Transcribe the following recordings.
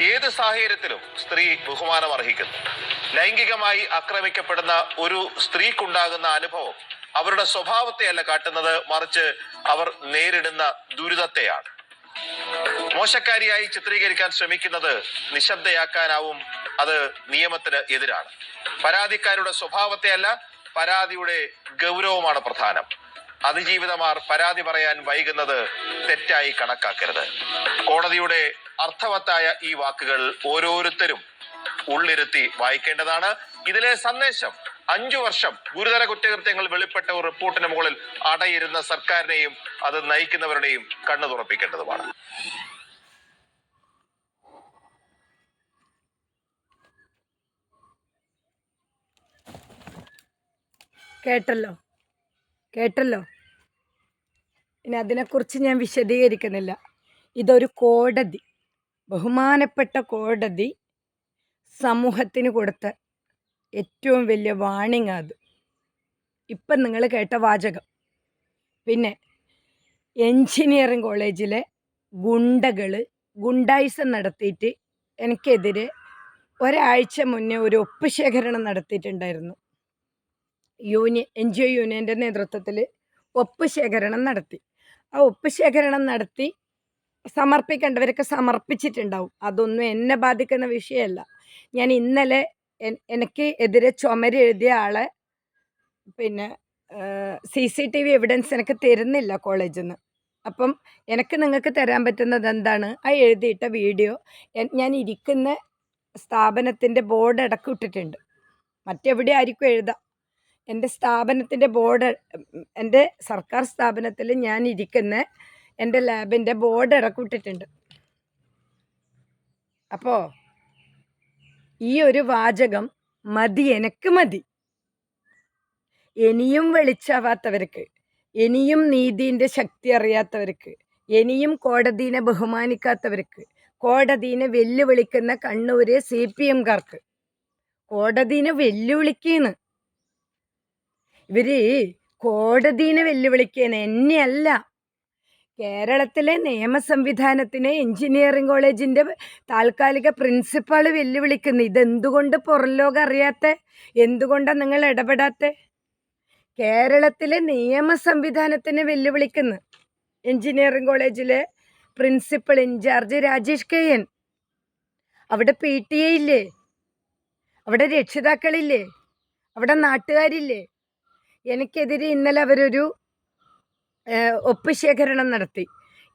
ഏത് സാഹചര്യത്തിലും സ്ത്രീ ബഹുമാനം അർഹിക്കുന്നു. ലൈംഗികമായി ആക്രമിക്കപ്പെടുന്ന ഒരു സ്ത്രീക്കുണ്ടാകുന്ന അനുഭവം അവരുടെ സ്വഭാവത്തെയല്ല കാട്ടുന്നത് മറിച്ച് അവർ നേരിടുന്ന ദുരിതത്തെയാണ്. മോശക്കാരിയായി ചിത്രീകരിക്കാൻ ശ്രമിക്കുന്നത് നിശബ്ദയാക്കാനാവും അത് നിയമത്തിന് എതിരാണ്. പരാതിക്കാരുടെ സ്വഭാവത്തെയല്ല പരാതിയുടെ ഗൗരവമാണ് പ്രധാനം. അതിജീവിതമാർ പരാതി പറയാൻ വൈകുന്നത് തെറ്റായി കണക്കാക്കരുത്. കോടതിയുടെ അർത്ഥവത്തായ ഈ വാക്കുകൾ ഓരോരുത്തരും ഉള്ളിരുത്തി വായിക്കേണ്ടതാണ്. ഇതിലെ സന്ദേശം അഞ്ചു വർഷം ഗുരുതര കുറ്റകൃത്യങ്ങൾ വെളിപ്പെട്ട ഒരു റിപ്പോർട്ടിന് മുകളിൽ അടയിരുന്ന സർക്കാരിനെയും അത് നയിക്കുന്നവരുടെയും കണ്ണു തുറപ്പിക്കേണ്ടതുമാണ്. കേട്ടല്ലോ കേട്ടല്ലോ. ഇനി അതിനെക്കുറിച്ച് ഞാൻ വിശദീകരിക്കുന്നില്ല. ഇതൊരു കോടതി. ബഹുമാനപ്പെട്ട കോടതി സമൂഹത്തിന് കൊടുത്ത ഏറ്റവും വലിയ വാണിംഗ് അത്. ഇപ്പം നിങ്ങൾ കേട്ട വാചകം. പിന്നെ എൻജിനീയറിംഗ് കോളേജിലെ ഗുണ്ടകൾ ഗുണ്ടായിസം നടത്തിയിട്ട് എനിക്കെതിരെ ഒരാഴ്ച മുന്നേ ഒരു ഒപ്പ് ശേഖരണം നടത്തിയിട്ടുണ്ടായിരുന്നു. യൂണിയൻ എൻ ജി ഒ യൂണിയന്റെ നേതൃത്വത്തിൽ ഒപ്പ് ശേഖരണം നടത്തി. ആ ഒപ്പ് ശേഖരണം നടത്തി സമർപ്പിക്കേണ്ടവരൊക്കെ സമർപ്പിച്ചിട്ടുണ്ടാവും. അതൊന്നും എന്നെ ബാധിക്കുന്ന വിഷയമല്ല. ഞാൻ ഇന്നലെ എനിക്ക് എതിരെ ചുമരെഴുതിയ ആളെ പിന്നെ C C T V evidence എനിക്ക് തരുന്നില്ല കോളേജിൽ നിന്ന് അപ്പം എനിക്ക് നിങ്ങൾക്ക് തരാൻ പറ്റുന്നത് എന്താണ്? ആ എഴുതിയിട്ട വീഡിയോ ഞാൻ ഇരിക്കുന്ന സ്ഥാപനത്തിന്റെ ബോർഡ് ഇടയ്ക്ക് ഇട്ടിട്ടുണ്ട്. മറ്റെവിടെ ആയിരിക്കും എഴുതാം? എന്റെ സ്ഥാപനത്തിന്റെ ബോർഡ് എന്റെ സർക്കാർ സ്ഥാപനത്തിൽ ഞാൻ ഇരിക്കുന്ന എന്റെ ലാബിന്റെ ബോർഡ് ഇറക്കൂട്ടിട്ടുണ്ട് അപ്പോൾ ഈ ഒരു വാചകം മതി എനക്ക് മതി. ഇനിയും വെളിച്ചാവാത്തവർക്ക് ഇനിയും നീതിന്റെ ശക്തി അറിയാത്തവർക്ക് ഇനിയും കോടതിനെ ബഹുമാനിക്കാത്തവർക്ക് കോടതിനെ വെല്ലുവിളിക്കുന്ന കണ്ണൂര് സി പി എംകാർക്ക് കോടതിനെ വെല്ലുവിളിക്കുന്നു. ഇവർ കോടതിനെ വെല്ലുവിളിക്കുന്ന എന്നെയല്ല. കേരളത്തിലെ നിയമ സംവിധാനത്തിനെ എഞ്ചിനീയറിംഗ് കോളേജിന്റെ താൽക്കാലിക പ്രിൻസിപ്പാൾ വെല്ലുവിളിക്കുന്നു. ഇതെന്തുകൊണ്ട് പുറം ലോകം അറിയാത്ത? എന്തുകൊണ്ടാണ് നിങ്ങൾ ഇടപെടാത്ത? കേരളത്തിലെ നിയമ സംവിധാനത്തിനെ വെല്ലുവിളിക്കുന്നു. എഞ്ചിനീയറിംഗ് കോളേജിലെ principal incharge Rajesh K N. അവിടെ പി ടി എ ഇല്ലേ? അവിടെ രക്ഷിതാക്കളില്ലേ? അവിടെ നാട്ടുകാരില്ലേ? എനിക്കെതിരെ ഇന്നലെ അവരൊരു ഒപ്പ് ശേഖരണം നടത്തി.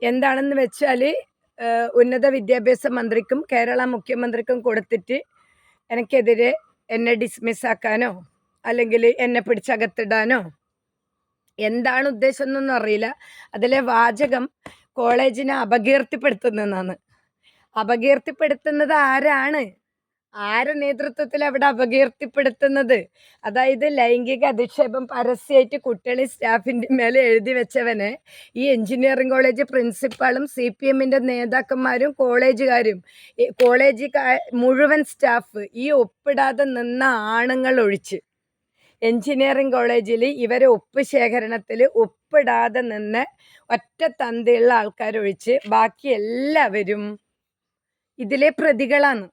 എന്താണെന്ന് വെച്ചാൽ ഉന്നത വിദ്യാഭ്യാസ മന്ത്രിക്കും കേരള മുഖ്യമന്ത്രിക്കും കൊടുത്തിട്ട് എനിക്കെതിരെ എന്നെ ഡിസ്മിസ് ആക്കാനോ അല്ലെങ്കിൽ എന്നെ പിടിച്ചകത്തിടാനോ എന്താണ് ഉദ്ദേശം എന്നൊന്നും അറിയില്ല. അതിലെ വാചകം കോളേജിനെ അപകീർത്തിപ്പെടുത്തുന്നതാണ്. അപകീർത്തിപ്പെടുത്തുന്നത് ആരാണ്? ആരെ നേതൃത്വത്തിൽ അവിടെ അപകീർത്തിപ്പെടുത്തുന്നത്? അതായത് ലൈംഗിക അധിക്ഷേപം പരസ്യമായിട്ട് കുട്ടികളെ സ്റ്റാഫിന്റെ മേലെ എഴുതി വെച്ചവനെ ഈ എഞ്ചിനീയറിംഗ് കോളേജ് പ്രിൻസിപ്പാളും സി പി എമ്മിന്റെ നേതാക്കന്മാരും കോളേജുകാരും കോളേജ് മുഴുവൻ സ്റ്റാഫ് ഈ ഒപ്പിടാതെ നിന്ന ആണുങ്ങൾ ഒഴിച്ച്. എഞ്ചിനീയറിംഗ് കോളേജിൽ ഇവരെ ഒപ്പ് ശേഖരണത്തിൽ ഒപ്പിടാതെ നിന്ന് ഒറ്റ തന്തയുള്ള ആൾക്കാരൊഴിച്ച് ബാക്കി എല്ലാവരും ഇതിലെ പ്രതികളാണ്.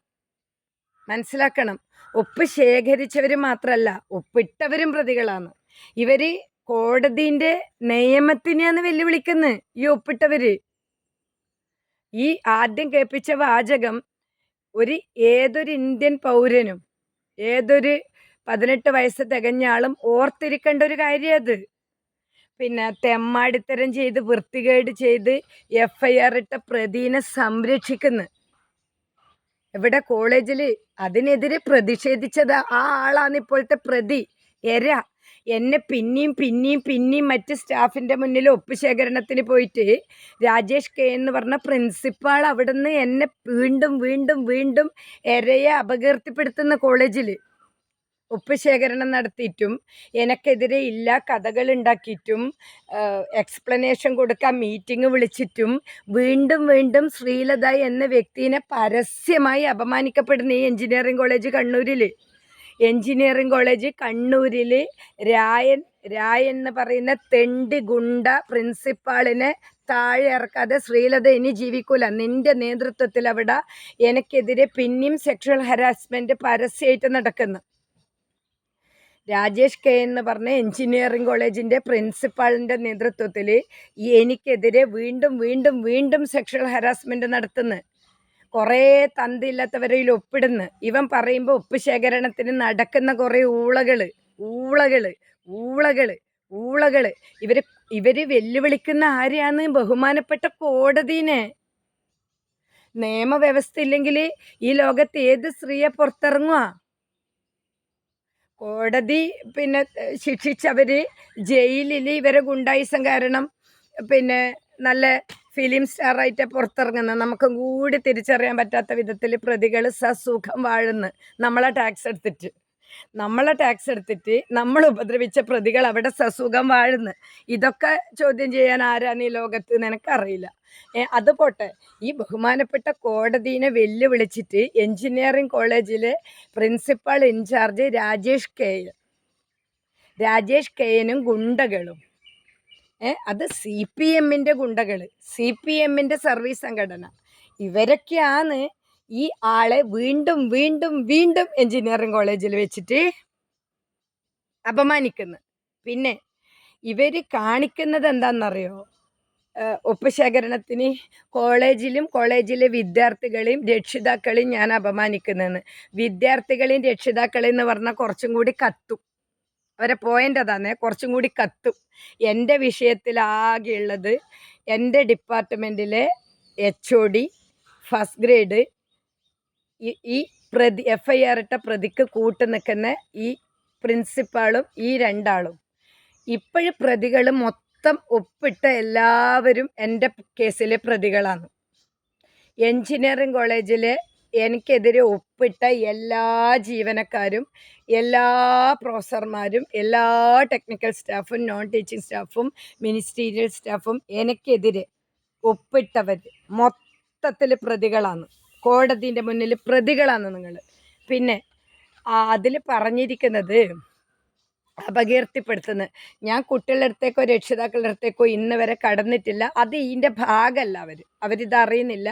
മനസ്സിലാക്കണം. ഒപ്പ് ശേഖരിച്ചവർ മാത്രമല്ല ഒപ്പിട്ടവരും പ്രതികളാണ്. ഇവർ കോടതിന്റെ നിയമത്തിനെയാണ് വെല്ലുവിളിക്കുന്നത് ഈ ഒപ്പിട്ടവർ ഈ ആദ്യം കേൾപ്പിച്ച വാചകം ഒരു ഏതൊരു ഇന്ത്യൻ പൗരനും ഏതൊരു പതിനെട്ട് വയസ്സ് തികഞ്ഞ ആളും ഓർത്തിരിക്കേണ്ട ഒരു കാര്യം അത് പിന്നെ തെമ്മാടിത്തരം ചെയ്ത് വൃത്തികേട് ചെയ്ത് എഫ് ഐ ആർ ഇട്ട പ്രതിനെ സംരക്ഷിക്കുന്നു. ഇവിടെ കോളേജിൽ അതിനെതിരെ പ്രതിഷേധിച്ചത് ആ ആളാണ് ഇപ്പോഴത്തെ പ്രതി. എര. എന്നെ പിന്നെയും പിന്നെയും പിന്നെയും മറ്റ് സ്റ്റാഫിന്റെ മുന്നിൽ ഒപ്പ് ശേഖരണത്തിന് പോയിട്ട് രാജേഷ് കെ എന്ന് പറഞ്ഞ പ്രിൻസിപ്പാൾ അവിടെ നിന്ന് എന്നെ വീണ്ടും വീണ്ടും വീണ്ടും എരയെ അപകീർത്തിപ്പെടുത്തുന്ന കോളേജിൽ ഒപ്പ് ശേഖരണം നടത്തിയിട്ടും എനക്കെതിരെ ഇല്ല കഥകൾ ഉണ്ടാക്കിയിട്ടും എക്സ്പ്ലനേഷൻ കൊടുക്കാൻ മീറ്റിംഗ് വിളിച്ചിട്ടും വീണ്ടും വീണ്ടും ശ്രീലത എന്ന വ്യക്തിനെ പരസ്യമായി അപമാനിക്കപ്പെടുന്ന ഈ എഞ്ചിനീയറിംഗ് കോളേജ് കണ്ണൂരിൽ എഞ്ചിനീയറിംഗ് കോളേജ് കണ്ണൂരിൽ രായൻ രായൻ എന്ന് പറയുന്ന തെണ്ടി ഗുണ്ട പ്രിൻസിപ്പാളിനെ താഴെ ഇറക്കാതെ ശ്രീലത ഇനി ജീവിക്കൂല. നിന്റെ നേതൃത്വത്തിൽ അവിടെ എനിക്കെതിരെ പിന്നെയും സെക്ഷൽ ഹരാസ്മെന്റ് പരസ്യമായിട്ട് നടക്കുന്നു. രാജേഷ് കെ എന്ന് പറഞ്ഞ എഞ്ചിനീയറിംഗ് കോളേജിന്റെ പ്രിൻസിപ്പാളിന്റെ നേതൃത്വത്തിൽ എനിക്കെതിരെ വീണ്ടും വീണ്ടും വീണ്ടും സെക്ഷൽ ഹരാസ്മെന്റ് നടത്തുന്നു. കുറേ തന്തിയില്ലാത്തവരിൽ ഒപ്പിടുന്നു. ഇവൻ പറയുമ്പോൾ ഉപ്പ് ശേഖരണത്തിന് നടക്കുന്ന കുറേ ഊളകൾ ഊളകൾ ഊളകൾ ഊളകൾ ഇവർ ഇവർ വെല്ലുവിളിക്കുന്ന ആരെയാണ്? ബഹുമാനപ്പെട്ട കോടതിനെ. നിയമവ്യവസ്ഥ ഇല്ലെങ്കിൽ ഈ ലോകത്ത് ഏത് സ്ത്രീയെ പുറത്തിറങ്ങുക കോടതി പിന്നെ ശിക്ഷിച്ചവർ ജയിലിൽ ഇവരെ ഗുണ്ടായിസം കാരണം പിന്നെ നല്ല ഫിലിം സ്റ്റാറായിട്ട് പുറത്തിറങ്ങുന്ന നമുക്ക് കൂടി തിരിച്ചറിയാൻ പറ്റാത്ത വിധത്തിൽ പ്രതികൾ സസുഖം വാഴുന്നു. നമ്മളെ ടാക്സ് എടുത്തിട്ട്. നമ്മളെ ടാക്സ് എടുത്തിട്ട് നമ്മൾ ഉപദ്രവിച്ച പ്രതികൾ അവിടെ സസുഖം വാഴുന്നു. ഇതൊക്കെ ചോദ്യം ചെയ്യാൻ ആരാന്ന് ഈ ലോകത്ത് നിനക്കറിയില്ല അത് പോട്ടെ. ഈ ബഹുമാനപ്പെട്ട കോടതിനെ വെല്ലുവിളിച്ചിട്ട് എഞ്ചിനീയറിംഗ് കോളേജിലെ principal incharge Rajesh K. Rajesh K എനും ഗുണ്ടകളും അത് സി പി എമ്മിന്റെ ഗുണ്ടകൾ സി പി എമ്മിന്റെ സർവീസ് സംഘടന. ഇവരൊക്കെയാണ് ഈ ആളെ വീണ്ടും വീണ്ടും വീണ്ടും എഞ്ചിനീയറിംഗ് കോളേജിൽ വെച്ചിട്ട് അപമാനിക്കുന്നു. പിന്നെ ഇവർ കാണിക്കുന്നത് എന്താണെന്നറിയോ ഏഹ് ഒപ്പ് ശേഖരണത്തിന് കോളേജിലും കോളേജിലെ വിദ്യാർത്ഥികളെയും രക്ഷിതാക്കളെയും ഞാൻ അപമാനിക്കുന്നതെന്ന് വിദ്യാർത്ഥികളെയും രക്ഷിതാക്കളെയും എന്ന് പറഞ്ഞാൽ കുറച്ചും കൂടി കത്തും. അവരെ പോയിന്റ് അതാണ് കുറച്ചും കൂടി കത്തും. എന്റെ വിഷയത്തിലാകെയുള്ളത് എന്റെ ഡിപ്പാർട്ട്മെന്റിലെ H O D first grade ഈ പ്രതി എഫ് ഐ ആർ ഇട്ട പ്രതിക്ക് കൂട്ടു നിൽക്കുന്ന ഈ പ്രിൻസിപ്പാളും ഈ രണ്ടാളും. ഇപ്പോഴും പ്രതികൾ മൊത്തം ഒപ്പിട്ട എല്ലാവരും എന്റെ കേസിലെ പ്രതികളാണ്. എഞ്ചിനീയറിംഗ് കോളേജിലെ എനിക്കെതിരെ ഒപ്പിട്ട എല്ലാ ജീവനക്കാരും എല്ലാ പ്രൊഫസർമാരും എല്ലാ ടെക്നിക്കൽ സ്റ്റാഫും നോൺ ടീച്ചിങ് സ്റ്റാഫും മിനിസ്റ്റീരിയൽ സ്റ്റാഫും എനിക്കെതിരെ ഒപ്പിട്ടവർ മൊത്തത്തിൽ പ്രതികളാണ്. കോടതിന്റെ മുന്നിൽ പ്രതികളാണ് നിങ്ങൾ പിന്നെ അതിൽ പറഞ്ഞിരിക്കുന്നത് അപകീർത്തിപ്പെടുത്തുന്നത് ഞാൻ കുട്ടികളുടെ അടുത്തേക്കോ രക്ഷിതാക്കളുടെ അടുത്തേക്കോ ഇന്ന് വരെ കടന്നിട്ടില്ല. അത് ഇതിന്റെ ഭാഗമല്ല അവർ അവരിതറിയുന്നില്ല.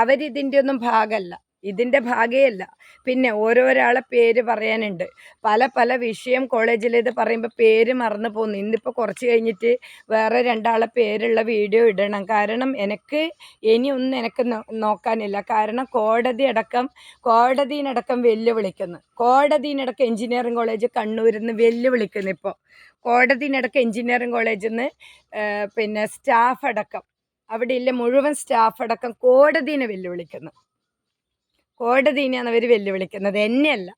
അവരിതിന്റെ ഒന്നും ഭാഗമല്ല. ഇതിന്റെ ഭാഗമല്ല പിന്നെ ഓരോരാളെ പേര് പറയാനുണ്ട്. പല പല വിഷയം കോളേജിലേത് പറയുമ്പോൾ പേര് മറന്നു പോകുന്നു. ഇന്നിപ്പോൾ കുറച്ച് കഴിഞ്ഞിട്ട് വേറെ രണ്ടാളെ പേരുള്ള വീഡിയോ ഇടണം. കാരണം എനിക്ക് ഇനിയൊന്നും എനിക്ക് നോക്കാനില്ല. കാരണം കോടതി അടക്കം കോടതിയിനടക്കം വെല്ലുവിളിക്കുന്നു. കോടതിയിനടക്കം എഞ്ചിനീയറിംഗ് കോളേജ് കണ്ണൂരിൽ നിന്ന് വെല്ലുവിളിക്കുന്നു ഇപ്പോൾ കോടതിയിനടക്കം എഞ്ചിനീയറിംഗ് കോളേജിൽ നിന്ന് പിന്നെ സ്റ്റാഫ് അടക്കം. അവിടെ ഇല്ല മുഴുവൻ സ്റ്റാഫ് അടക്കം കോടതിനെ വെല്ലുവിളിക്കുന്നു. കോടതിനെയാണ് അവർ വെല്ലുവിളിക്കുന്നത്. എന്നെയല്ല.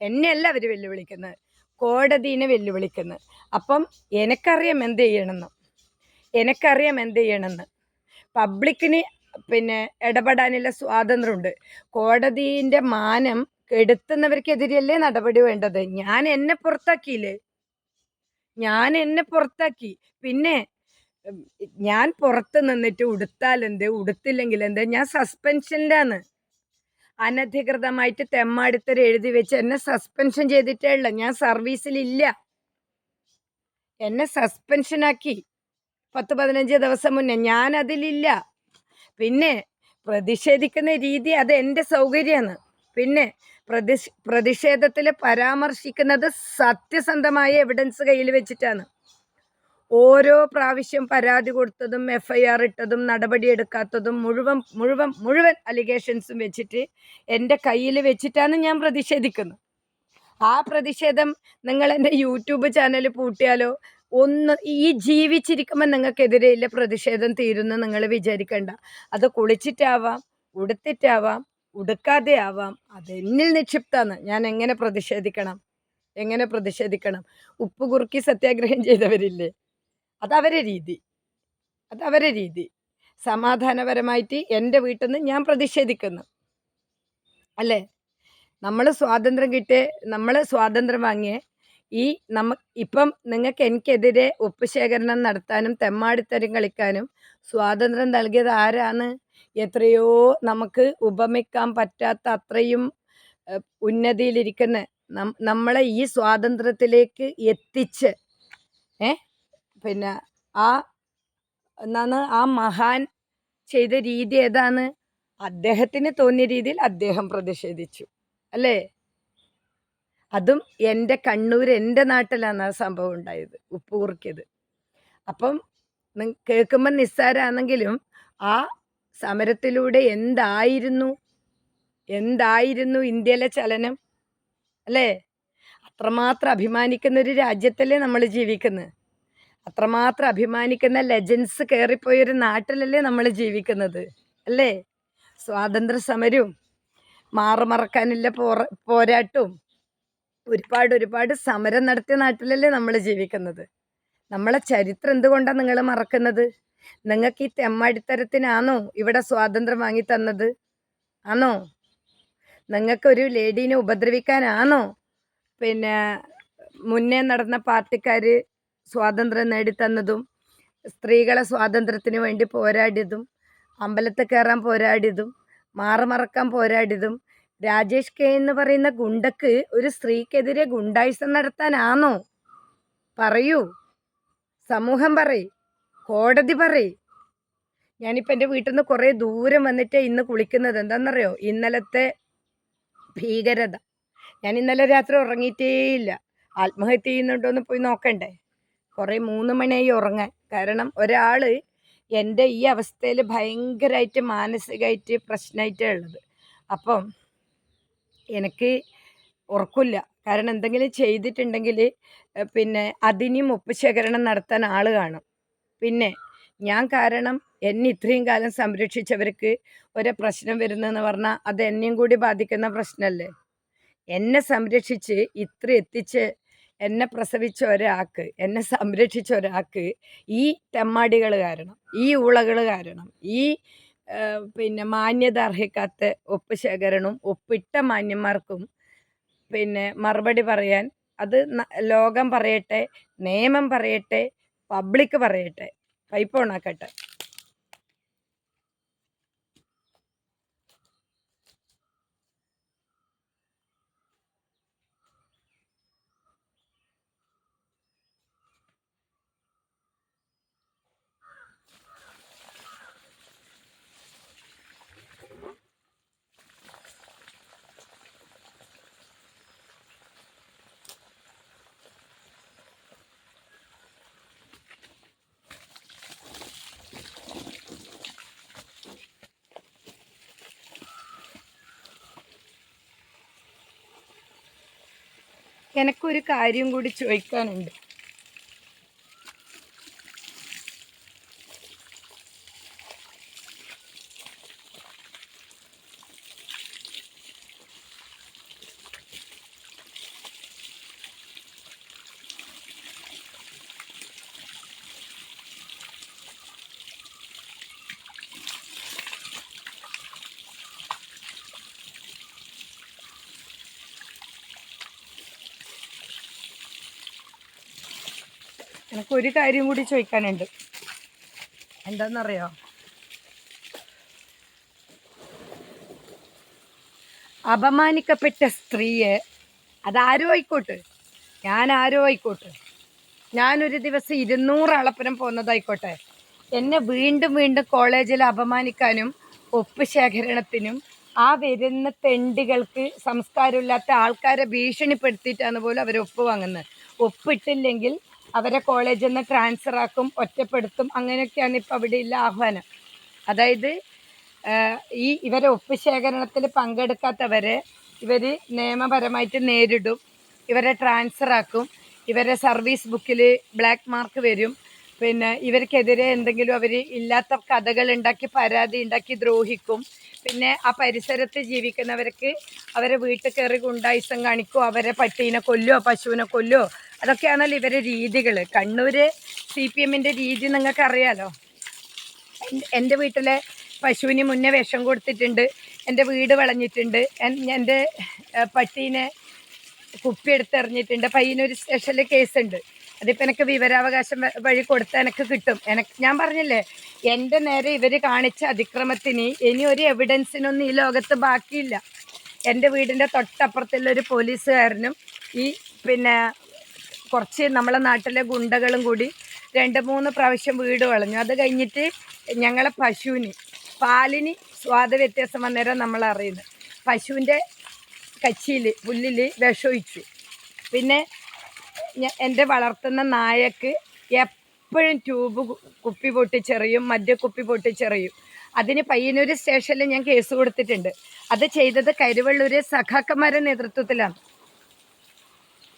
എന്നെയല്ല അവർ വെല്ലുവിളിക്കുന്നത്. കോടതിനെ വെല്ലുവിളിക്കുന്നത്. അപ്പം എനിക്കറിയാം എന്ത് ചെയ്യണമെന്ന്. എനിക്കറിയാം എന്ത് ചെയ്യണമെന്ന്. പബ്ലിക്കിന് പിന്നെ ഇടപെടാനുള്ള സ്വാതന്ത്ര്യമുണ്ട്. കോടതിന്റെ മാനം കെടുത്തുന്നവർക്കെതിരെയല്ലേ നടപടി വേണ്ടത്? ഞാൻ എന്നെ പുറത്താക്കിയില്ലേ? ഞാൻ എന്നെ പുറത്താക്കി. പിന്നെ ഞാൻ പുറത്ത് നിന്നിട്ട് ഉടുത്താൽ എന്ത്? ഉടുത്തില്ലെങ്കിൽ എന്ത്? ഞാൻ സസ്പെൻഷനിലാണ് അനധികൃതമായിട്ട് തെമ്മാടിത്തരം എഴുതി വെച്ച് എന്നെ സസ്പെൻഷൻ ചെയ്തിട്ടേ ഉള്ളൂ. ഞാൻ സർവീസിലില്ല എന്നെ സസ്പെൻഷനാക്കി പത്ത് പതിനഞ്ച് ദിവസം മുന്നേ ഞാൻ അതിലില്ല പിന്നെ പ്രതിഷേധിക്കുന്ന രീതി അത് എന്റെ സൗകര്യമാണ്. പിന്നെ പ്രതിഷ് പ്രതിഷേധത്തിൽ പരാമർശിക്കുന്നത് സത്യസന്ധമായ എവിഡൻസ് കയ്യിൽ വെച്ചിട്ടാണ്. ഓരോ പ്രാവശ്യം പരാതി കൊടുത്തതും എഫ് ഐ ആർ ഇട്ടതും നടപടിയെടുക്കാത്തതും മുഴുവൻ മുഴുവൻ മുഴുവൻ അലിഗേഷൻസും വെച്ചിട്ട് എന്റെ കയ്യിൽ വെച്ചിട്ടാണ് ഞാൻ പ്രതിഷേധിക്കുന്നത്. ആ പ്രതിഷേധം നിങ്ങൾ എന്റെ യൂട്യൂബ് ചാനൽ പൂട്ടിയാലോ ഒന്ന് ഈ ജീവിച്ചിരിക്കുമ്പോൾ നിങ്ങൾക്കെതിരെയുള്ള പ്രതിഷേധം തീരുന്നു നിങ്ങൾ വിചാരിക്കണ്ട. അത് കുളിച്ചിട്ടാവാം ഉടുത്തിട്ടാവാം ഉടുക്കാതെ ആവാം. അതെന്നിൽ നിക്ഷിപ്താണ് ഞാൻ എങ്ങനെ പ്രതിഷേധിക്കണം? എങ്ങനെ പ്രതിഷേധിക്കണം? ഉപ്പ് കുറുക്കി സത്യാഗ്രഹം ചെയ്തവരില്ലേ? അതവരെ രീതി. അതവരെ രീതി. സമാധാനപരമായിട്ട് എന്റെ വീട്ടിൽ നിന്ന് ഞാൻ പ്രതിഷേധിക്കുന്നു. അല്ലേ? നമ്മൾ സ്വാതന്ത്ര്യം കിട്ടിയ നമ്മൾ സ്വാതന്ത്ര്യം വാങ്ങിയ ഈ നമ്മ ഇപ്പം നിങ്ങൾക്ക് എനിക്കെതിരെ ഉപ്പ് ശേഖരണം നടത്താനും തെമ്മാടിത്തരം കളിക്കാനും സ്വാതന്ത്ര്യം നൽകിയത് ആരാണ്? എത്രയോ നമുക്ക് ഉപമിക്കാൻ പറ്റാത്ത അത്രയും ഉന്നതിയിലിരിക്കുന്ന നമ്മളെ ഈ സ്വാതന്ത്ര്യത്തിലേക്ക് എത്തിച്ച് ഏ പിന്നെ ആ എന്നാണ് ആ മഹാൻ ചെയ്ത രീതി ഏതാണ്? അദ്ദേഹത്തിന് തോന്നിയ രീതിയിൽ അദ്ദേഹം പ്രതിഷേധിച്ചു. അല്ലേ? അതും എന്റെ കണ്ണൂർ എന്റെ നാട്ടിലാണ് ആ സംഭവം ഉണ്ടായത് ഉപ്പ് കുറുക്കിയത്. അപ്പം കേൾക്കുമ്പോൾ നിസ്സാരാണെങ്കിലും ആ സമരത്തിലൂടെ എന്തായിരുന്നു? എന്തായിരുന്നു ഇന്ത്യയിലെ ചലനം? അല്ലേ? അത്രമാത്രം അഭിമാനിക്കുന്ന ഒരു രാജ്യത്തല്ലേ നമ്മൾ ജീവിക്കുന്നത്. അത്രമാത്രം അഭിമാനിക്കുന്ന ലെജൻസ് കയറിപ്പോയൊരു നാട്ടിലല്ലേ നമ്മൾ ജീവിക്കുന്നത് അല്ലേ? സ്വാതന്ത്ര്യ സമരവും മാറുമറക്കാനില്ല പോറ പോരാട്ടവും ഒരുപാട് ഒരുപാട് സമരം നടത്തിയ നാട്ടിലല്ലേ നമ്മൾ ജീവിക്കുന്നത്. നമ്മളെ ചരിത്രം എന്തുകൊണ്ടാണ് നിങ്ങൾ മറക്കുന്നത്? നിങ്ങൾക്ക് ഈ തെമ്മടിത്തരത്തിനാണോ ഇവിടെ സ്വാതന്ത്ര്യം വാങ്ങി തന്നത്? ആണോ? നിങ്ങൾക്കൊരു ലേഡീനെ ഉപദ്രവിക്കാനാണോ? പിന്നെ മുന്നേ നടന്ന പാർട്ടിക്കാർ സ്വാതന്ത്ര്യം നേടിത്തന്നതും സ്ത്രീകളെ സ്വാതന്ത്ര്യത്തിന് വേണ്ടി പോരാടിയതും അമ്പലത്തിൽ കയറാൻ പോരാടിയതും മാറുമറക്കാൻ പോരാടിയതും രാജേഷ് കെ എന്ന് പറയുന്ന ഗുണ്ടക്ക് ഒരു സ്ത്രീക്കെതിരെ ഗുണ്ടായുസം നടത്താനാണോ പറയൂ. സമൂഹം പറയും. കോടതി പറയും. ഞാനിപ്പോൾ എന്റെ വീട്ടിൽ നിന്ന് കുറേ ദൂരം വന്നിട്ട് ഇന്ന് കുളിക്കുന്നത്. എന്താണെന്നറിയോ ഇന്നലത്തെ ഭീകരത. ഞാൻ ഇന്നലെ രാത്രി ഉറങ്ങിയിട്ടേ ഇല്ല ആത്മഹത്യ ചെയ്യുന്നുണ്ടോ എന്ന് പോയി നോക്കണ്ടേ? കുറേ മൂന്ന് മണിയായി ഉറങ്ങാൻ. കാരണം ഒരാൾ എന്റെ ഈ അവസ്ഥയിൽ ഭയങ്കരമായിട്ട് മാനസികമായിട്ട് പ്രശ്നമായിട്ടാണ് ഉള്ളത്. അപ്പം എനിക്ക് ഉറക്കില്ല. കാരണം എന്തെങ്കിലും ചെയ്തിട്ടുണ്ടെങ്കിൽ പിന്നെ അതിനും ഒപ്പ് ശേഖരണം നടത്താൻ ആൾ കാണും. പിന്നെ ഞാൻ കാരണം എന്നെ ഇത്രയും കാലം സംരക്ഷിച്ചവർക്ക് ഒരു പ്രശ്നം വരുന്നതെന്ന് പറഞ്ഞാൽ അത് എന്നെയും കൂടി ബാധിക്കുന്ന പ്രശ്നമല്ലേ? എന്നെ സംരക്ഷിച്ച് ഇത്ര എത്തിച്ച് എന്നെ പ്രസവിച്ച ഒരാൾക്ക് എന്നെ സംരക്ഷിച്ച ഒരാൾക്ക് ഈ തെമ്മാടികൾ കാരണം ഈ ഉളകൾ കാരണം ഈ പിന്നെ മാന്യത അർഹിക്കാത്ത ഒപ്പ് ശേഖരണവും ഒപ്പിട്ട മാന്യന്മാർക്കും പിന്നെ മറുപടി പറയാൻ അത് ലോകം പറയട്ടെ നിയമം പറയട്ടെ പബ്ലിക് പറയട്ടെ പൈപ്പ് ഓണാക്കട്ടെ എനക്കൊരു കാര്യം കൂടി ചോദിക്കാനുണ്ട്. എനക്കൊരു കാര്യം കൂടി ചോദിക്കാനുണ്ട്. എന്താണെന്നറിയോ അപമാനിക്കപ്പെട്ട സ്ത്രീയെ അതാരോ ആയിക്കോട്ടെ ഞാൻ ആരോ ആയിക്കോട്ടെ ഞാനൊരു ദിവസം ഇരുന്നൂറ് അളപ്പരം പോകുന്നതായിക്കോട്ടെ എന്നെ വീണ്ടും വീണ്ടും കോളേജിൽ അപമാനിക്കാനും ഒപ്പ് ശേഖരണത്തിനും ആ വരുന്ന തെണ്ടികൾക്ക് സംസ്കാരമില്ലാത്ത ആൾക്കാരെ ഭീഷണിപ്പെടുത്തിയിട്ടാണ് പോലും അവർ ഒപ്പ് വാങ്ങുന്നത്. ഒപ്പിട്ടില്ലെങ്കിൽ അവരെ കോളേജിൽ നിന്ന് ട്രാൻസ്ഫർ ആക്കും ഒറ്റപ്പെടുത്തും. അങ്ങനെയൊക്കെയാണ് ഇപ്പോൾ അവിടെ ഉള്ള ആഹ്വാനം. അതായത് ഈ ഇവരെ ഒപ്പ് ശേഖരണത്തിൽ പങ്കെടുക്കാത്തവരെ ഇവർ നിയമപരമായിട്ട് നേരിടും ഇവരെ ട്രാൻസ്ഫർ ആക്കും ഇവരെ സർവീസ് ബുക്കിൽ ബ്ലാക്ക് മാർക്ക് വരും. പിന്നെ ഇവർക്കെതിരെ എന്തെങ്കിലും അവർ ഇല്ലാത്ത കഥകൾ ഉണ്ടാക്കി പരാതി ഉണ്ടാക്കി ദ്രോഹിക്കും. പിന്നെ ആ പരിസരത്ത് ജീവിക്കുന്നവർക്ക് അവരെ വീട്ടിൽ കയറി ഗുണ്ടായുസം കാണിക്കോ അവരെ പട്ടീനെ കൊല്ലോ പശുവിനെ കൊല്ലോ. അതൊക്കെയാണല്ലോ ഇവരെ രീതികൾ കണ്ണൂർ സി പി എമ്മിന്റെ രീതി നിങ്ങൾക്കറിയാലോ? എന്റെ- എന്റെ വീട്ടിലെ പശുവിന് മുന്നേ വിഷം കൊടുത്തിട്ടുണ്ട് എന്റെ വീട് വളഞ്ഞിട്ടുണ്ട് എന്റെ പട്ടീനെ കുപ്പി എടുത്തെറിഞ്ഞിട്ടുണ്ട്. പയ്യനൊരു സ്പെഷ്യൽ കേസുണ്ട് അതിപ്പോൾ എനിക്ക് വിവരാവകാശം വഴി കൊടുത്താൽ എനിക്ക് കിട്ടും. എനക്ക് ഞാൻ പറഞ്ഞില്ലേ എന്റെ നേരെ ഇവർ കാണിച്ച അതിക്രമത്തിന് ഇനി ഒരു എവിഡൻസിനൊന്നും ഈ ലോകത്ത് ബാക്കിയില്ല. എന്റെ വീടിന്റെ തൊട്ടപ്പുറത്തുള്ള ഒരു പോലീസുകാരനും ഈ പിന്നെ കുറച്ച് നമ്മളെ നാട്ടിലെ ഗുണ്ടകളും കൂടി രണ്ട് മൂന്ന് പ്രാവശ്യം വീട് വളഞ്ഞു. അത് കഴിഞ്ഞിട്ട് ഞങ്ങളെ പശുവിന് പാലിന് സ്വാദ വ്യത്യാസം വന്നേരം നമ്മൾ അറിയുന്നത്. പശുവിന്റെ കച്ചിയിൽ പുല്ലിൽ വിഷമൊഴിച്ചു പിന്നെ എന്റെ വളർത്തുന്ന നായക്ക് എപ്പോഴും ട്യൂബ് കുപ്പി പൊട്ടിച്ചെറിയും മദ്യ കുപ്പി പൊട്ടിച്ചെറിയും. അതിന് പയ്യന്നൂർ സ്റ്റേഷനിൽ ഞാൻ കേസ് കൊടുത്തിട്ടുണ്ട്. അത് ചെയ്തത് കരുവള്ളൂര് സഖാക്കന്മാരുടെ നേതൃത്വത്തിലാണ്.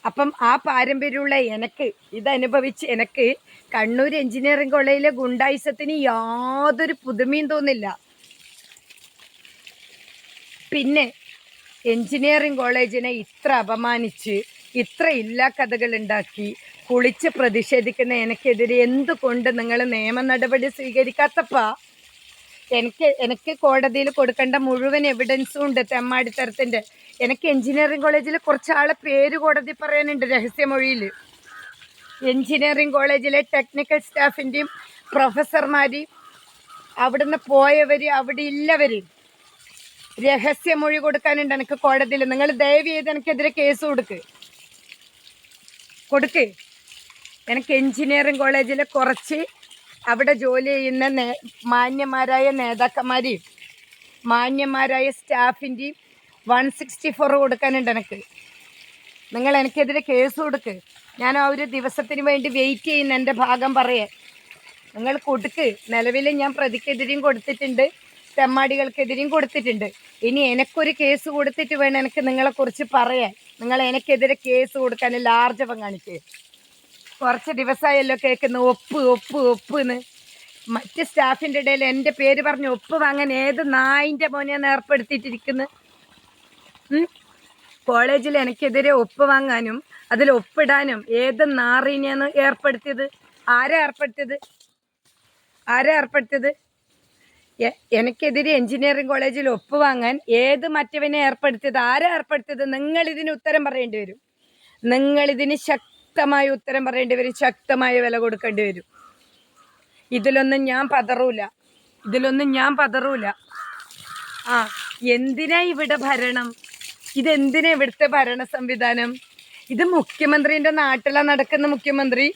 അപ്പം ആ പാരമ്പര്യമുള്ള എനക്ക് ഇതനുഭവിച്ച് എനിക്ക് കണ്ണൂർ എഞ്ചിനീയറിംഗ് കോളേജിലെ ഗുണ്ടായിസത്തിന് യാതൊരു പുതുമയും തോന്നില്ല. പിന്നെ എഞ്ചിനീയറിംഗ് കോളേജിനെ ഇത്ര അപമാനിച്ച് ഇത്ര ഇല്ലാ കഥകൾ ഉണ്ടാക്കി കുളിച്ച് പ്രതിഷേധിക്കുന്ന എനിക്കെതിരെ എന്തുകൊണ്ട് നിങ്ങൾ നിയമ നടപടി സ്വീകരിക്കാത്തപ്പാ? എനിക്ക് എനിക്ക് കോടതിയിൽ കൊടുക്കേണ്ട മുഴുവൻ എവിഡൻസും ഉണ്ട് തെമ്മാടിത്തരത്തിന്റെ. എനിക്ക് എഞ്ചിനീയറിംഗ് കോളേജിൽ കുറച്ച് പേര് കോടതി പറയാനുണ്ട് രഹസ്യമൊഴിയിൽ. എഞ്ചിനീയറിംഗ് കോളേജിലെ ടെക്നിക്കൽ സ്റ്റാഫിന്റെയും പ്രൊഫസർമാരെയും അവിടുന്ന് പോയവർ അവിടെ ഇല്ലവർ രഹസ്യമൊഴി കൊടുക്കാനുണ്ട് എനിക്ക് കോടതിയിൽ. നിങ്ങൾ ദയവ് ചെയ്ത് എനിക്കെതിരെ കേസ് കൊടുക്ക്. കൊടുക്ക്. എനിക്ക് എഞ്ചിനീയറിംഗ് കോളേജിൽ കുറച്ച് അവിടെ ജോലി ചെയ്യുന്ന നേ മാന്യന്മാരായ നേതാക്കന്മാരെയും മാന്യന്മാരായ സ്റ്റാഫിന്റെയും വൺ സിക്സ്റ്റി ഫോർ കൊടുക്കാനുണ്ട് എനിക്ക്. നിങ്ങൾ എനിക്കെതിരെ കേസ് കൊടുക്ക്. ഞാൻ ആ ഒരു ദിവസത്തിന് വേണ്ടി വെയിറ്റ് ചെയ്യുന്ന എന്റെ ഭാഗം പറയാൻ. നിങ്ങൾ കൊടുക്ക്. നിലവിൽ ഞാൻ പ്രതിക്കെതിരെയും കൊടുത്തിട്ടുണ്ട്. തെമ്മാടികൾക്കെതിരെയും കൊടുത്തിട്ടുണ്ട്. ഇനി എനിക്കൊരു കേസ് കൊടുത്തിട്ട് വേണം എനിക്ക് നിങ്ങളെക്കുറിച്ച് പറയാൻ. നിങ്ങൾ എനിക്കെതിരെ കേസ് കൊടുക്കാൻ ലാർജവം കാണിക്കുക കുറച്ച് ദിവസമായല്ലോ കേൾക്കുന്ന. ഒപ്പ് ഒപ്പ് ഒപ്പ് എന്ന് മറ്റ് സ്റ്റാഫിന്റെ ഇടയിൽ എന്റെ പേര് പറഞ്ഞ് ഒപ്പ് വാങ്ങാൻ ഏത് നായിന്റെ മോനെയാണ് ഏർപ്പെടുത്തിയിട്ടിരിക്കുന്നത് കോളേജിൽ എനിക്കെതിരെ ഒപ്പ് വാങ്ങാനും അതിൽ ഒപ്പിടാനും ഏത് നാറിനെയാണ് ഏർപ്പെടുത്തിയത്? ആരാ ഏർപ്പെടുത്തിയത്? ആരാ ഏർപ്പെടുത്തിയത്? എനിക്കെതിരെ എഞ്ചിനീയറിംഗ് കോളേജിൽ ഒപ്പ് വാങ്ങാൻ ഏത് മറ്റവനെ ഏർപ്പെടുത്തിയത് ആരാ ഏർപ്പെടുത്തിയത് നിങ്ങൾ ഇതിന് ഉത്തരം പറയേണ്ടി വരും. നിങ്ങൾ ഇതിന് ശക്തമായ ഉത്തരം പറയേണ്ടി വരും ശക്തമായ വില കൊടുക്കേണ്ടി വരും. ഇതിലൊന്നും ഞാൻ പതറൂല. ഇതിലൊന്നും ഞാൻ പതറൂല. ആ എന്തിനാ ഇവിടെ ഭരണം? ഇതെന്തിനാ ഇവിടുത്തെ ഭരണ സംവിധാനം? ഇത് മുഖ്യമന്ത്രിന്റെ നാട്ടിലാണ് നടക്കുന്ന മുഖ്യമന്ത്രി.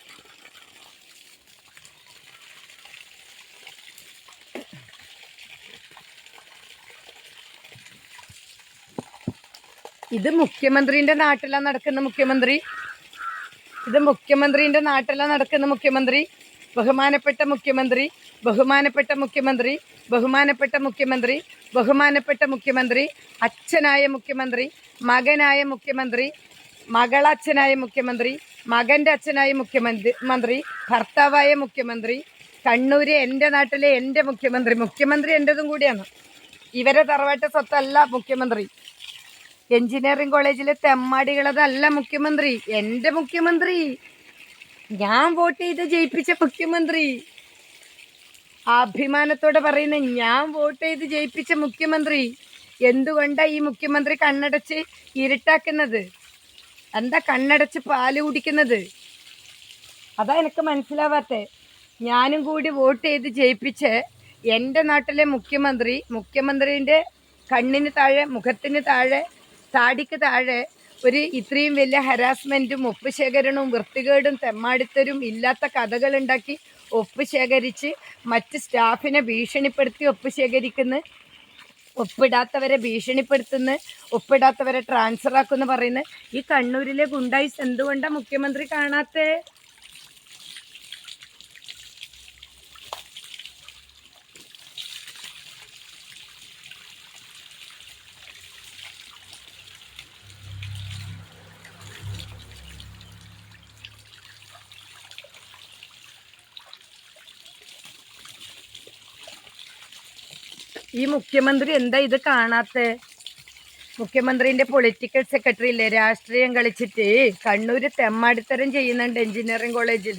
ഇത് മുഖ്യമന്ത്രിന്റെ നാട്ടിലാണ് നടക്കുന്ന മുഖ്യമന്ത്രി. ഇത് മുഖ്യമന്ത്രിന്റെ നാട്ടിലാണ് നടക്കുന്ന മുഖ്യമന്ത്രി. ബഹുമാനപ്പെട്ട മുഖ്യമന്ത്രി ബഹുമാനപ്പെട്ട മുഖ്യമന്ത്രി ബഹുമാനപ്പെട്ട മുഖ്യമന്ത്രി ബഹുമാനപ്പെട്ട മുഖ്യമന്ത്രി അച്ഛനായ മുഖ്യമന്ത്രി മകനായ മുഖ്യമന്ത്രി മകളച്ഛനായ മുഖ്യമന്ത്രി മകന്റെ അച്ഛനായ മുഖ്യമന്ത്രി മന്ത്രി ഭർത്താവായ മുഖ്യമന്ത്രി കണ്ണൂര് എന്റെ നാട്ടിലെ എന്റെ മുഖ്യമന്ത്രി മുഖ്യമന്ത്രി എന്റെതും കൂടിയാണ്. ഇവരെ തറവാട്ട് സ്വത്തല്ല മുഖ്യമന്ത്രി. എഞ്ചിനീയറിംഗ് കോളേജിലെ തെമ്മാടികളതല്ല മുഖ്യമന്ത്രി. എന്റെ മുഖ്യമന്ത്രി. ഞാൻ വോട്ട് ചെയ്ത് ജയിപ്പിച്ച മുഖ്യമന്ത്രി. അഭിമാനത്തോടെ പറയുന്ന ഞാൻ വോട്ട് ചെയ്ത് ജയിപ്പിച്ച മുഖ്യമന്ത്രി. എന്തുകൊണ്ടാണ് ഈ മുഖ്യമന്ത്രി കണ്ണടച്ച് ഇരുട്ടാക്കുന്നത്? എന്താ കണ്ണടച്ച് പാൽ കുടിക്കുന്നത്? അതാ എനിക്ക് മനസ്സിലാവാത്തെ. ഞാനും കൂടി വോട്ട് ചെയ്ത് ജയിപ്പിച്ച് എന്റെ നാട്ടിലെ മുഖ്യമന്ത്രി മുഖ്യമന്ത്രിന്റെ കണ്ണിന് താഴെ മുഖത്തിന് താഴെ താടിക്ക് താഴെ ഒരു ഇത്രയും വലിയ ഹരാസ്മെന്റും ഒപ്പ് ശേഖരണവും വൃത്തികേടും തെമ്മാടിത്തരും ഇല്ലാത്ത കഥകളുണ്ടാക്കി ഒപ്പ് ശേഖരിച്ച് മറ്റ് സ്റ്റാഫിനെ ഭീഷണിപ്പെടുത്തി ഒപ്പ് ശേഖരിക്കുന്നു ഒപ്പിടാത്തവരെ ഭീഷണിപ്പെടുത്തുന്നു. ഒപ്പിടാത്തവരെ ട്രാൻസ്ഫർ ആക്കുമെന്ന് പറയുന്നത് ഈ കണ്ണൂരിലെ ഗുണ്ടായിസ് എന്തുകൊണ്ടാണ് മുഖ്യമന്ത്രി കാണാത്തേ? ഈ മുഖ്യമന്ത്രി എന്താ ഇത് കാണാത്ത? മുഖ്യമന്ത്രിന്റെ പൊളിറ്റിക്കൽ സെക്രട്ടറി ഇല്ലേ? രാഷ്ട്രീയം കളിച്ചിട്ട് കണ്ണൂര് തെമ്മാടിത്തരം ചെയ്യുന്നുണ്ട് എഞ്ചിനീയറിംഗ് കോളേജിൽ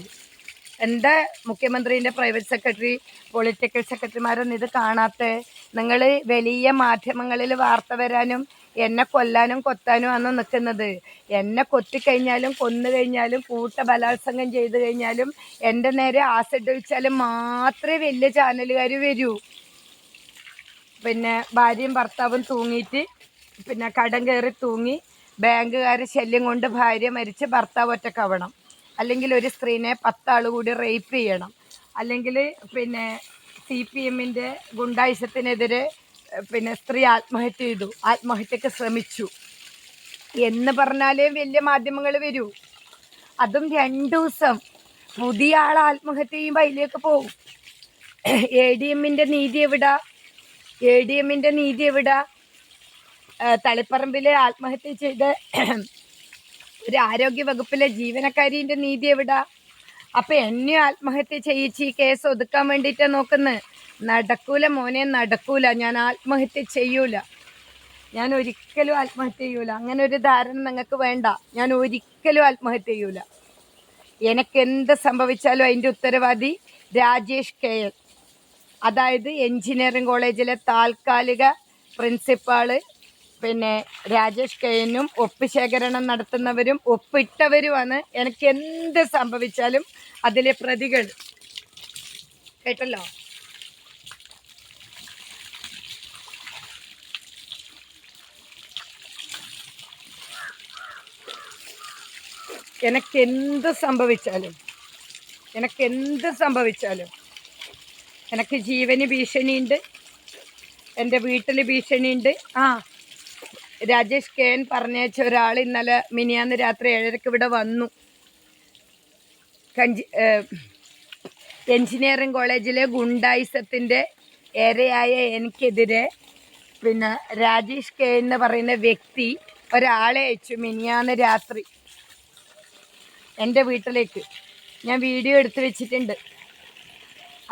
എന്താ മുഖ്യമന്ത്രിന്റെ പ്രൈവറ്റ് സെക്രട്ടറി പൊളിറ്റിക്കൽ സെക്രട്ടറിമാരൊന്നും ഇത് കാണാത്ത? നിങ്ങൾ വലിയ മാധ്യമങ്ങളിൽ വാർത്ത വരാനും എന്നെ കൊല്ലാനും കൊത്താനും ആണ് നിൽക്കുന്നത് എന്നെ കൊത്തിക്കഴിഞ്ഞാലും കൊന്നു കഴിഞ്ഞാലും കൂട്ട ബലാത്സംഗം ചെയ്തു കഴിഞ്ഞാലും എന്റെ നേരെ ആസിഡ് ഒഴിച്ചാലും മാത്രമേ വലിയ ചാനലുകാർ വരൂ. പിന്നെ ഭാര്യയും ഭർത്താവും തൂങ്ങിയിട്ട് പിന്നെ കടം കയറി തൂങ്ങി ബാങ്കുകാർ ശല്യം കൊണ്ട് ഭാര്യ മരിച്ച് ഭർത്താവ് ഒറ്റക്കാവണം അല്ലെങ്കിൽ ഒരു സ്ത്രീനെ പത്താൾ കൂടി റേപ്പ് ചെയ്യണം. അല്ലെങ്കിൽ പിന്നെ സി പി എമ്മിന്റെ ഗുണ്ടായുസത്തിനെതിരെ പിന്നെ സ്ത്രീ ആത്മഹത്യ ചെയ്തു ആത്മഹത്യക്ക് ശ്രമിച്ചു എന്ന് പറഞ്ഞാലേ വലിയ മാധ്യമങ്ങൾ വരൂ. അതും രണ്ടു ദിവസം പുതിയ ആൾ ആത്മഹത്യ ചെയ്യുമ്പോൾ അതിലേക്ക് പോകും എ ഡി എമ്മിന്റെ നീതി എവിടാ? എ ഡി എമ്മിന്റെ നീതി എവിടെ? തളിപ്പറമ്പിൽ ആത്മഹത്യ ചെയ്ത ഒരു ആരോഗ്യ വകുപ്പിലെ ജീവനക്കാരിന്റെ നീതി എവിടെ? അപ്പം എന്നെ ആത്മഹത്യ ചെയ്യിച്ച് ഈ കേസ് ഒതുക്കാൻ വേണ്ടിയിട്ടാണ് നോക്കുന്നത് നടക്കൂല മോനെ നടക്കൂല. ഞാൻ ആത്മഹത്യ ചെയ്യൂല. ഞാൻ ഒരിക്കലും ആത്മഹത്യ ചെയ്യൂല. അങ്ങനെ ഒരു ധാരണ നിങ്ങൾക്ക് വേണ്ട. ഞാൻ ഒരിക്കലും ആത്മഹത്യ ചെയ്യൂല. എനിക്ക് എന്ത് സംഭവിച്ചാലും അതിന്റെ ഉത്തരവാദി രാജേഷ് കെ എൽ അതായത് എഞ്ചിനീയറിംഗ് കോളേജിലെ താൽക്കാലിക പ്രിൻസിപ്പാൾ പിന്നെ രാജേഷ് കെയനും ഒപ്പ് ശേഖരണം നടത്തുന്നവരും ഒപ്പിട്ടവരുമാണ്. എനിക്ക് എന്ത് സംഭവിച്ചാലും അതിലെ പ്രതികൾ കേട്ടല്ലോ? എനിക്ക് എന്ത് സംഭവിച്ചാലും എനിക്ക് എന്ത് സംഭവിച്ചാലും എനിക്ക് ജീവന് ഭീഷണിയുണ്ട്. എന്റെ വീട്ടിൽ ഭീഷണിയുണ്ട്. ആ രാജേഷ് കെ എൻ പറഞ്ഞേച്ച ഒരാൾ ഇന്നലെ മിനിയാന്ന് രാത്രി ഏഴരക്ക് ഇവിടെ വന്നു. കഞ്ചി എഞ്ചിനീയറിംഗ് കോളേജിലെ ഗുണ്ടായിസത്തിന്റെ ഏരയായ എനിക്കെതിരെ പിന്നെ രാജേഷ് കെ എന്ന് പറയുന്ന വ്യക്തി ഒരാളെ അയച്ചു മിനിയാന്ന് രാത്രി. എന്റെ വീട്ടിലേക്ക്. ഞാൻ വീഡിയോ എടുത്തു വെച്ചിട്ടുണ്ട്.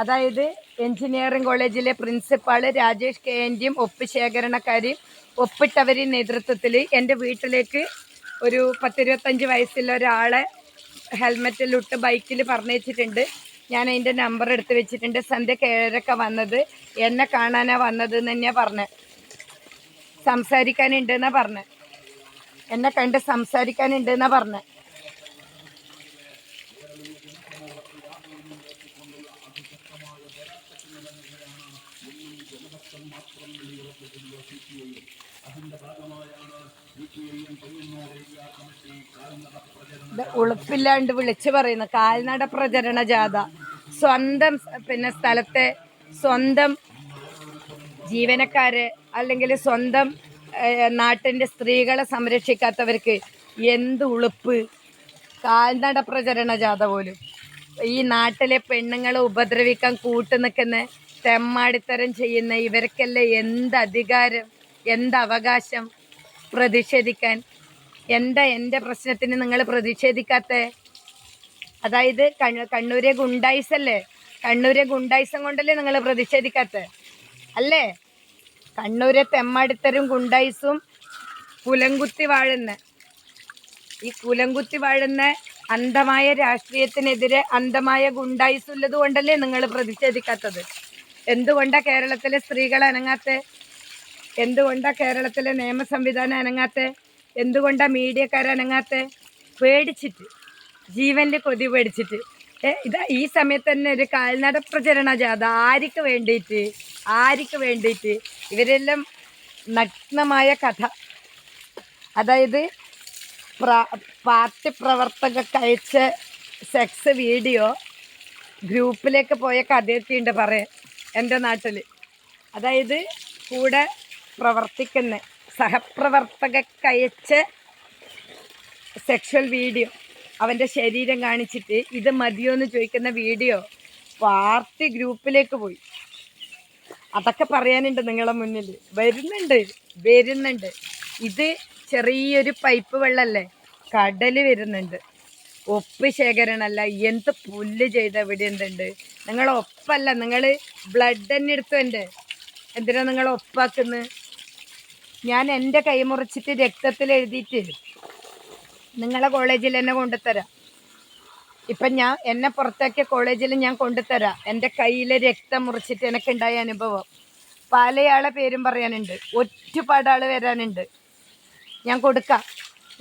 അതായത് എഞ്ചിനീയറിംഗ് കോളേജിലെ പ്രിൻസിപ്പാൾ രാജേഷ് കെ എന്റെയും ഒപ്പ് ശേഖരണക്കാരി ഒപ്പിട്ടവരി നേതൃത്വത്തിൽ എന്റെ വീട്ടിലേക്ക് ഒരു പത്തിരുപത്തഞ്ച് വയസ്സുള്ള ഒരാളെ ഹെൽമെറ്റിലിട്ട് ബൈക്കിൽ പറഞ്ഞേച്ചിട്ടുണ്ട് ഞാൻ അതിന്റെ നമ്പർ എടുത്ത് വെച്ചിട്ടുണ്ട്. സന്ധ്യ കേഴരൊക്കെ വന്നത്. എന്നെ കാണാനാണ് വന്നത് എന്ന് തന്നെയാണ് പറഞ്ഞത് സംസാരിക്കാനുണ്ടെന്നാണ് പറഞ്ഞത് എന്നെ കണ്ട് സംസാരിക്കാനുണ്ടെന്നാണ് പറഞ്ഞത് എന്നെ കണ്ട് സംസാരിക്കാനുണ്ട് കമ്മിറ്റി കാൽനട പ്രചരണം ഉളുപ്പില്ലാണ്ട് വിളിച്ചു പറയുന്നു. കാൽനട പ്രചരണ ജാഥ. സ്വന്തം പിന്നെ സ്ഥലത്തെ സ്വന്തം ജീവനക്കാര് അല്ലെങ്കിൽ സ്വന്തം നാട്ടിന്റെ സ്ത്രീകളെ സംരക്ഷിക്കാത്തവർക്ക് എന്ത് ഉളുപ്പ്? കാൽനട പ്രചരണ ജാഥ പോലും. ഈ നാട്ടിലെ പെണ്ണുങ്ങളെ ഉപദ്രവിക്കാൻ കൂട്ടു നിൽക്കുന്ന തെമ്മാടിത്തരം ചെയ്യുന്ന ഇവർക്കെല്ലാം എന്ത് അധികാരം എന്ത് അവകാശം പ്രതിഷേധിക്കാൻ? എന്താ എന്റെ പ്രശ്നത്തിന് നിങ്ങൾ പ്രതിഷേധിക്കാത്ത? അതായത് കണ്ണൂ കണ്ണൂരെ ഗുണ്ടായിസല്ലേ കണ്ണൂരെ ഗുണ്ടായിസം കൊണ്ടല്ലേ നിങ്ങൾ പ്രതിഷേധിക്കാത്ത? അല്ലേ? കണ്ണൂരെ തെമ്മാടിത്തരും ഗുണ്ടായിസും കുലംകുത്തി വാഴുന്ന ഈ കുലംകുത്തി വാഴുന്ന അന്ധമായ രാഷ്ട്രീയത്തിനെതിരെ അന്ധമായ ഗുണ്ടായിസ് ഉള്ളത് കൊണ്ടല്ലേ നിങ്ങൾ പ്രതിഷേധിക്കാത്തത്? എന്തുകൊണ്ടാ കേരളത്തിലെ സ്ത്രീകൾ അനങ്ങാത്ത? എന്തുകൊണ്ടാ കേരളത്തിലെ നിയമ സംവിധാനം അനങ്ങാത്ത? എന്തുകൊണ്ടാ മീഡിയക്കാർ അനങ്ങാത്ത? പേടിച്ചിട്ട് ജീവന്റെ കൊതി പേടിച്ചിട്ട്. ഇത് ഈ സമയത്ത് തന്നെ ഒരു കാൽനട പ്രചരണ ജാഥ. ആർക്ക് വേണ്ടിയിട്ട്? ആർക്ക് വേണ്ടിയിട്ട്? ഇവരെല്ലാം നഗ്നമായ കഥ. അതായത് പാർട്ടി പ്രവർത്തകർക്ക് അയച്ച സെക്സ് വീഡിയോ ഗ്രൂപ്പിലേക്ക് പോയ കഥയൊക്കെ ഉണ്ട് പറയാൻ എന്റെ നാട്ടിൽ അതായത് കൂടെ പ്രവർത്തിക്കുന്ന സഹപ്രവർത്തകർക്ക് അയച്ച സെക്ഷൽ വീഡിയോ അവന്റെ ശരീരം കാണിച്ചിട്ട് ഇത് മതിയോ എന്ന് ചോദിക്കുന്ന വീഡിയോ പാർട്ടി ഗ്രൂപ്പിലേക്ക് പോയി. അതൊക്കെ പറയാനുണ്ട് നിങ്ങളുടെ മുന്നിൽ വരുന്നുണ്ട് വരുന്നുണ്ട്. ഇത് ചെറിയൊരു പൈപ്പ് വെള്ളമല്ലേ കടൽ വരുന്നുണ്ട്. ഒപ്പ് ശേഖരണമല്ല എന്ത് പുല്ല് ചെയ്ത ഇവിടെ എന്തുണ്ട് നിങ്ങൾ ഒപ്പല്ല. നിങ്ങൾ ബ്ലഡ് തന്നെ എടുത്തു എന്റെ എന്തിനാ നിങ്ങൾ ഒപ്പാക്കുന്നത്? ഞാൻ എന്റെ കൈ മുറിച്ചിട്ട് രക്തത്തിൽ എഴുതിയിട്ട് നിങ്ങളെ കോളേജിൽ എന്നെ കൊണ്ടുതരാം ഇപ്പം ഞാൻ എന്നെ പുറത്താക്കിയ കോളേജിൽ ഞാൻ കൊണ്ടുതരാം എന്റെ കയ്യിലെ രക്തം മുറിച്ചിട്ട് എനിക്കുണ്ടായ അനുഭവം. പലയാളെ പേരും പറയാനുണ്ട്. ആൾ വരാനുണ്ട്. ഞാൻ കൊടുക്കാം.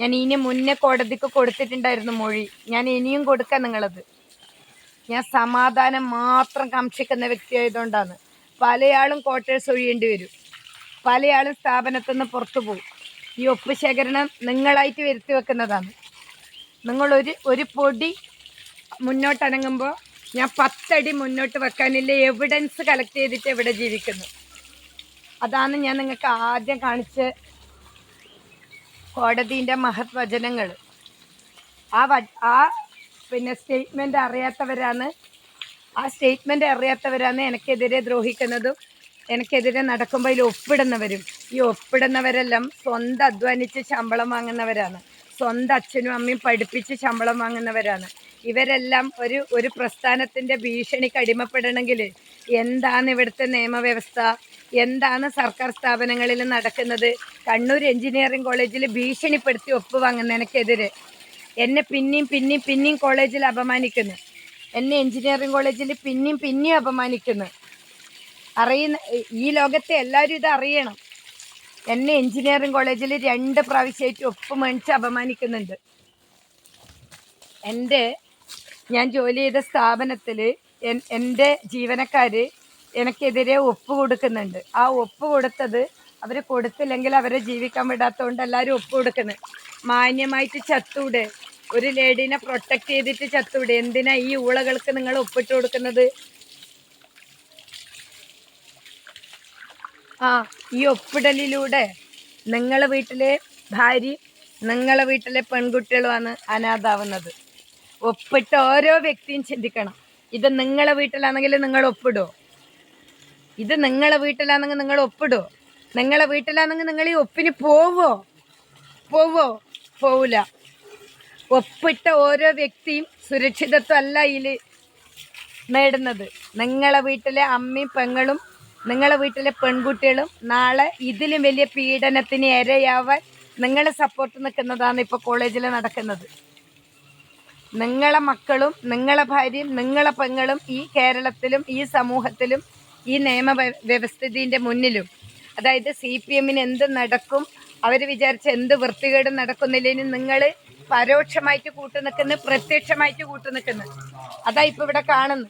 ഞാൻ ഇനി മുന്നേ കോടതിക്ക് കൊടുത്തിട്ടുണ്ടായിരുന്നു മൊഴി. ഞാൻ ഇനിയും കൊടുക്കാം നിങ്ങളത്. ഞാൻ സമാധാനം മാത്രം കാക്ഷിക്കുന്ന വ്യക്തിയായതുകൊണ്ടാണ് പലയാളും ക്വാർട്ടേഴ്സ് ഒഴിയേണ്ടി വരും. പലയാളും സ്ഥാപനത്തിൽ നിന്ന് പുറത്തു പോകും. ഈ ഒപ്പ് ശേഖരണം നിങ്ങളായിട്ട് വരുത്തി വെക്കുന്നതാണ്. നിങ്ങളൊരു ഒരു പൊടി മുന്നോട്ടനങ്ങുമ്പോൾ ഞാൻ പത്തടി മുന്നോട്ട് വെക്കാനില്ല. എവിഡൻസ് കളക്ട് ചെയ്തിട്ട് എവിടെ ജീവിക്കുന്നു? അതാണ് ഞാൻ നിങ്ങൾക്ക് ആദ്യം കാണിച്ച കോടതിന്റെ മഹത് വചനങ്ങൾ ആ വ ആ പിന്നെ സ്റ്റേറ്റ്മെന്റ് അറിയാത്തവരാണ് ആ സ്റ്റേറ്റ്മെന്റ് അറിയാത്തവരാണ് എനിക്കെതിരെ ദ്രോഹിക്കുന്നതും എനിക്കെതിരെ നടക്കുമ്പോൾ ഇതിൽ ഒപ്പിടുന്നവരും. ഈ ഒപ്പിടുന്നവരെല്ലാം സ്വന്തം അധ്വാനിച്ച് ശമ്പളം വാങ്ങുന്നവരാണ്. സ്വന്തം അച്ഛനും അമ്മയും പഠിപ്പിച്ച് ശമ്പളം വാങ്ങുന്നവരാണ്. ഇവരെല്ലാം ഒരു ഒരു പ്രസ്ഥാനത്തിന്റെ ഭീഷണിക്ക് അടിമപ്പെടണമെങ്കിൽ എന്താണ് ഇവിടുത്തെ നിയമവ്യവസ്ഥ? എന്താണ് സർക്കാർ സ്ഥാപനങ്ങളിൽ നടക്കുന്നത്? കണ്ണൂർ എഞ്ചിനീയറിംഗ് കോളേജിൽ ഭീഷണിപ്പെടുത്തി ഒപ്പ് വാങ്ങുന്നതിനെതിരെ എന്നെ പിന്നെയും പിന്നെയും പിന്നെയും കോളേജിൽ അപമാനിക്കുന്നു. എന്നെ എഞ്ചിനീയറിംഗ് കോളേജിൽ പിന്നെയും പിന്നെയും അപമാനിക്കുന്നു. അറിയുന്ന ഈ ലോകത്തെ എല്ലാവരും ഇത് അറിയണം. എന്നെ എഞ്ചിനീയറിംഗ് കോളേജിൽ രണ്ട് പ്രാവശ്യമായിട്ട് ഒപ്പ് മേടിച്ച് അപമാനിക്കുന്നുണ്ട്. എന്റെ ഞാൻ ജോലി ചെയ്ത സ്ഥാപനത്തിൽ എന്റെ ജീവനക്കാർ എനിക്കെതിരെ ഒപ്പ് കൊടുക്കുന്നുണ്ട്. ആ ഒപ്പ് കൊടുത്തത് അവർ കൊടുത്തില്ലെങ്കിൽ അവരെ ജീവിക്കാൻ വിടാത്തതുകൊണ്ട് എല്ലാവരും ഒപ്പ് കൊടുക്കുന്നത് മാന്യമായിട്ട് ചത്തൂടെ. ഒരു ലേഡീനെ പ്രൊട്ടക്റ്റ് ചെയ്തിട്ട് ചത്തൂടെ. എന്തിനാ ഈ ഊളകൾക്ക് നിങ്ങൾ ഒപ്പിട്ട് കൊടുക്കുന്നത്? ആ ഈ ഒപ്പിടലിലൂടെ നിങ്ങളെ വീട്ടിലെ ഭാര്യ നിങ്ങളെ വീട്ടിലെ പെൺകുട്ടികളുമാണ് അനാഥാവുന്നത്. ഒപ്പിട്ട ഓരോ വ്യക്തിയും ചിന്തിക്കണം. ഇത് നിങ്ങളെ വീട്ടിലാണെങ്കിൽ നിങ്ങൾ ഒപ്പിടുമോ ഇത് നിങ്ങളെ വീട്ടിലാണെങ്കിൽ നിങ്ങൾ ഒപ്പിടുമോ നിങ്ങളെ വീട്ടിലാണെങ്കിൽ നിങ്ങൾ ഈ ഒപ്പിന് പോവോ? പോവോ? പോവില്ല ഒപ്പിട്ട ഓരോ വ്യക്തിയും സുരക്ഷിതത്വം അല്ല ഇതിൽ നേടുന്നത്. നിങ്ങളെ വീട്ടിലെ അമ്മയും പെങ്ങളും നിങ്ങളെ വീട്ടിലെ പെൺകുട്ടികളും നാളെ ഇതിലും വലിയ പീഡനത്തിന് ഇരയാവാൻ നിങ്ങളെ സപ്പോർട്ട് നിൽക്കുന്നതാണ് ഇപ്പോൾ കോളേജിൽ നടക്കുന്നത്. നിങ്ങളെ മക്കളും നിങ്ങളെ ഭാര്യയും നിങ്ങളെ പെങ്ങളും ഈ കേരളത്തിലും ഈ സമൂഹത്തിലും ഈ നിയമ വ്യവസ്ഥിതിന്റെ മുന്നിലും. അതായത് സി പി എമ്മിന് എന്ത് നടക്കും അവർ വിചാരിച്ച എന്ത് വൃത്തികേടും നടക്കുന്നില്ലേന് നിങ്ങൾ പരോക്ഷമായിട്ട് കൂട്ടു നിൽക്കുന്നു പ്രത്യക്ഷമായിട്ട് കൂട്ടു നിൽക്കുന്നു. അതാ ഇപ്പം ഇവിടെ കാണുന്നു